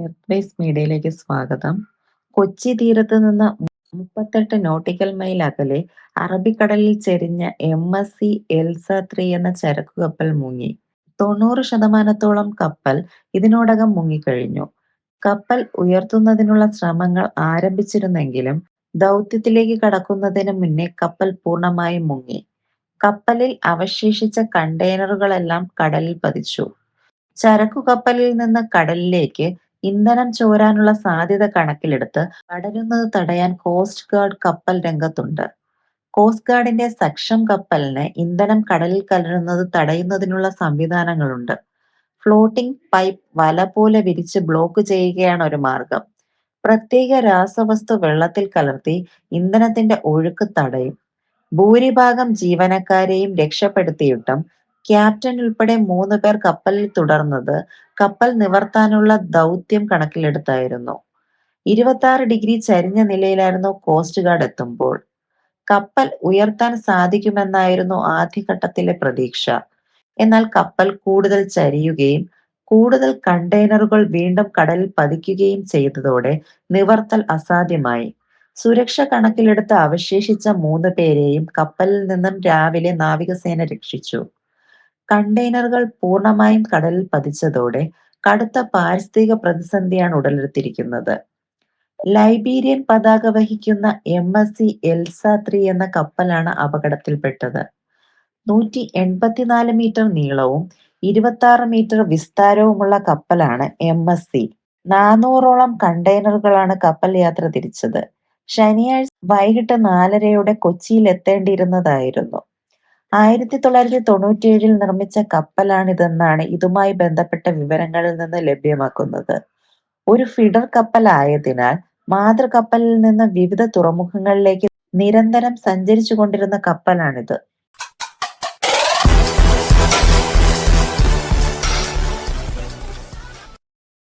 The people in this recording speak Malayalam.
എർത്ത് മീഡിയയിലേക്ക് സ്വാഗതം. കൊച്ചി തീരത്ത് നിന്ന് മുപ്പത്തെട്ട് നോട്ടിക്കൽ മൈൽ അകലെ അറബിക്കടലിൽ ചെരിഞ്ഞ M. S. C. Elsa three എന്ന ചരക്കുകപ്പൽ മുങ്ങി. തൊണ്ണൂറ് ശതമാനത്തോളം കപ്പൽ ഇതിനോടകം മുങ്ങിക്കഴിഞ്ഞു. കപ്പൽ ഉയർത്തുന്നതിനുള്ള ശ്രമങ്ങൾ ആരംഭിച്ചിരുന്നെങ്കിലും ദൗത്യത്തിലേക്ക് കടക്കുന്നതിന് മുന്നേ കപ്പൽ പൂർണമായും മുങ്ങി. കപ്പലിൽ അവശേഷിച്ച കണ്ടെയ്നറുകളെല്ലാം കടലിൽ പതിച്ചു. ചരക്കു കപ്പലിൽ നിന്ന് കടലിലേക്ക് ഇന്ധനം ചോരാനുള്ള സാധ്യത കണക്കിലെടുത്ത് പടരുന്നത് തടയാൻ കോസ്റ്റ് ഗാർഡ് കപ്പൽ രംഗത്തുണ്ട്. കോസ്റ്റ് ഗാർഡിന്റെ സക്ഷം കപ്പലിന് ഇന്ധനം കടലിൽ കലരുന്നത് തടയുന്നതിനുള്ള സംവിധാനങ്ങളുണ്ട്. ഫ്ലോട്ടിംഗ് പൈപ്പ് വല പോലെ വിരിച്ച് ബ്ലോക്ക് ചെയ്യുകയാണ് ഒരു മാർഗം. പ്രത്യേക രാസവസ്തു വെള്ളത്തിൽ കലർത്തി ഇന്ധനത്തിന്റെ ഒഴുക്ക് തടയും. ഭൂരിഭാഗം ജീവനക്കാരെയും രക്ഷപ്പെടുത്തിയിട്ടും ക്യാപ്റ്റൻ ഉൾപ്പെടെ മൂന്ന് പേർ കപ്പലിൽ തുടർന്നത് കപ്പൽ നിവർത്താനുള്ള ദൗത്യം കണക്കിലെടുത്തായിരുന്നു. ഇരുപത്താറ് ഡിഗ്രി ചരിഞ്ഞ നിലയിലായിരുന്നു കോസ്റ്റ് ഗാർഡ് എത്തുമ്പോൾ. കപ്പൽ ഉയർത്താൻ സാധിക്കുമെന്നായിരുന്നു ആദ്യഘട്ടത്തിലെ പ്രതീക്ഷ. എന്നാൽ കപ്പൽ കൂടുതൽ ചരിയുകയും കൂടുതൽ കണ്ടെയ്നറുകൾ വീണ്ടും കടലിൽ പതിക്കുകയും ചെയ്തതോടെ നിവർത്തൽ അസാധ്യമായി. സുരക്ഷ കണക്കിലെടുത്ത് അവശേഷിച്ച മൂന്ന് പേരെയും കപ്പലിൽ നിന്നും രാവിലെ നാവികസേന രക്ഷിച്ചു. കണ്ടെയ്നറുകൾ പൂർണമായും കടലിൽ പതിച്ചതോടെ കടുത്ത പാരിസ്ഥിതിക പ്രതിസന്ധിയാണ് ഉടലെടുത്തിരിക്കുന്നത്. ലൈബീരിയൻ പതാക വഹിക്കുന്ന M. S. C. Elsa three എന്ന കപ്പലാണ് അപകടത്തിൽപ്പെട്ടത്. നൂറ്റി എൺപത്തിനാല് മീറ്റർ നീളവും ഇരുപത്തി ആറ് മീറ്റർ വിസ്താരവുമുള്ള കപ്പലാണ് എം. എസ്. സി. നാനൂറോളം കണ്ടെയ്നറുകളാണ് കപ്പൽ യാത്ര തിരിച്ചത്. ശനിയാഴ്ച വൈകിട്ട് നാലരയോടെ കൊച്ചിയിലെത്തേണ്ടിയിരുന്നതായിരുന്നു. ആയിരത്തി തൊള്ളായിരത്തി തൊണ്ണൂറ്റിയേഴിൽ നിർമ്മിച്ച കപ്പലാണിതെന്നാണ് ഇതുമായി ബന്ധപ്പെട്ട വിവരങ്ങളിൽ നിന്ന് ലഭ്യമാക്കുന്നത്. ഒരു ഫീഡർ കപ്പലായതിനാൽ മാതൃകപ്പലിൽ നിന്ന് വിവിധ തുറമുഖങ്ങളിലേക്ക് നിരന്തരം സഞ്ചരിച്ചു കൊണ്ടിരുന്ന കപ്പലാണിത്.